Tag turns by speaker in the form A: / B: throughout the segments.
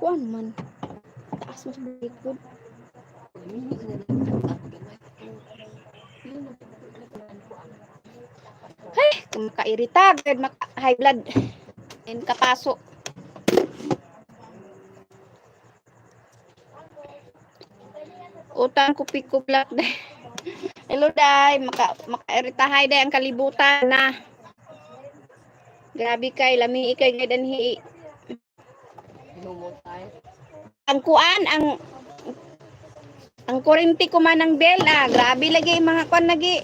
A: kuan man. Taas mo sa likod. Ay, makairita, gad maka high blood. And kapaso. Utang ko pick black day. Hello day, maka makairitahay day ang kalibutan na. Grabe kay lami kay gadan hi. Ang kuan ang ang kurinti ko man ng bell ah, grabe lagi mga kuan lagi.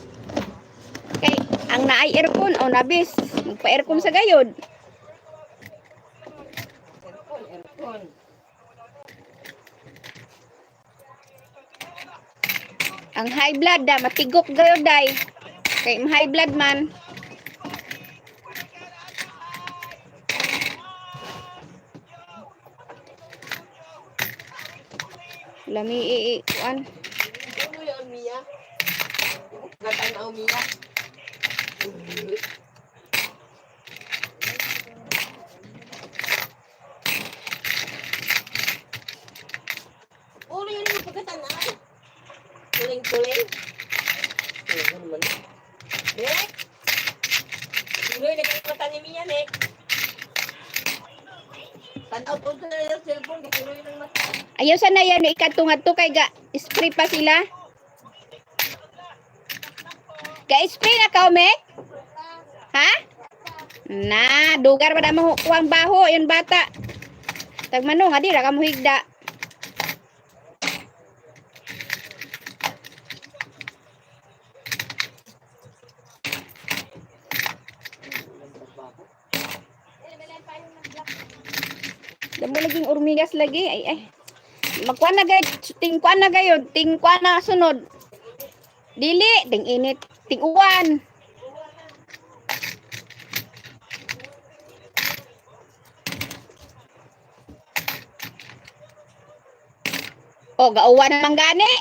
A: Kay ang naay aircon o nabis, magpa aircon sa gayod. Ang high blood da matigok gayod day. Kay high blood man. Lami i i kuan.
B: Yun, Mia? Gatanaw, Mia. Ulo yun yung pagkatanaw. Tuling-tuling. Ano naman? Nek! Ulo yun nagkakata ni Mia, Nek. Tanaw po sa yung cellphone, kasi ulo yun ang mata.
A: Ayaw sana yan ikatungad to kay ga spray pa sila. Ga spray na ka me? Ha? Na, dugar pa na mo kuwang baho yun bata. Tagmanong adi ra ka mo higda. Damo laging urmigas lagi ay ay. Magkuan na gayud, tingkuan na gayud, tingkuan na sunod. Dili, ting init, ting uwan. O, gauwan naman gani.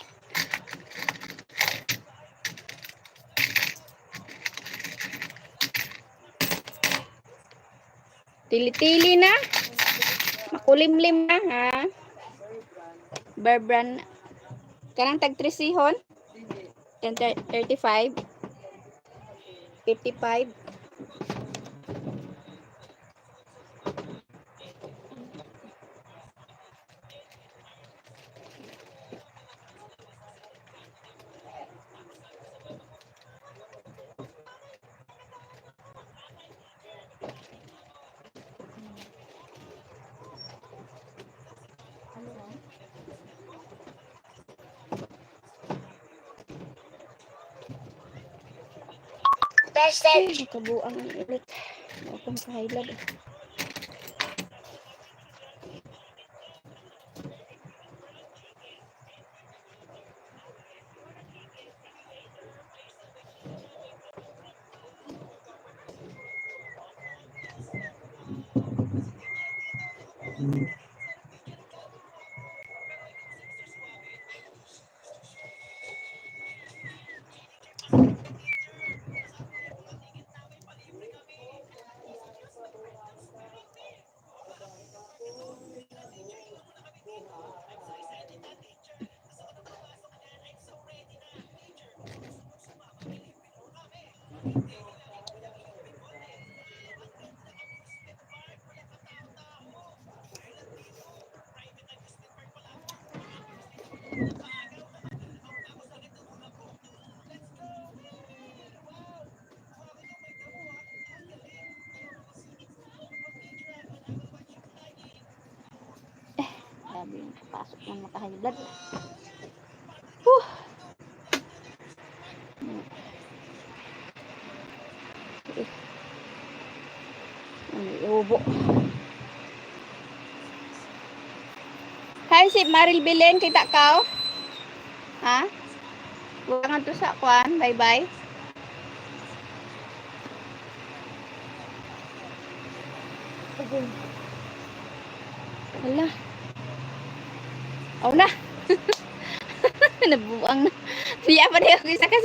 A: Tili-tili na. Makulimlim na, ha? Bear brand. Kanang tag 3 sihon? 10, 35. 55. Ay, nakabuang ang ulit. Akong kahilag. Grabe yung pasok ng makahilag. Whew. Eh. Ang iubo. Si Maril Belen, kita ka? Ha? Nga to sa kwan. Bye-bye. Hala. Aw na. Nabuang na. Siya pa rin ako isa kasi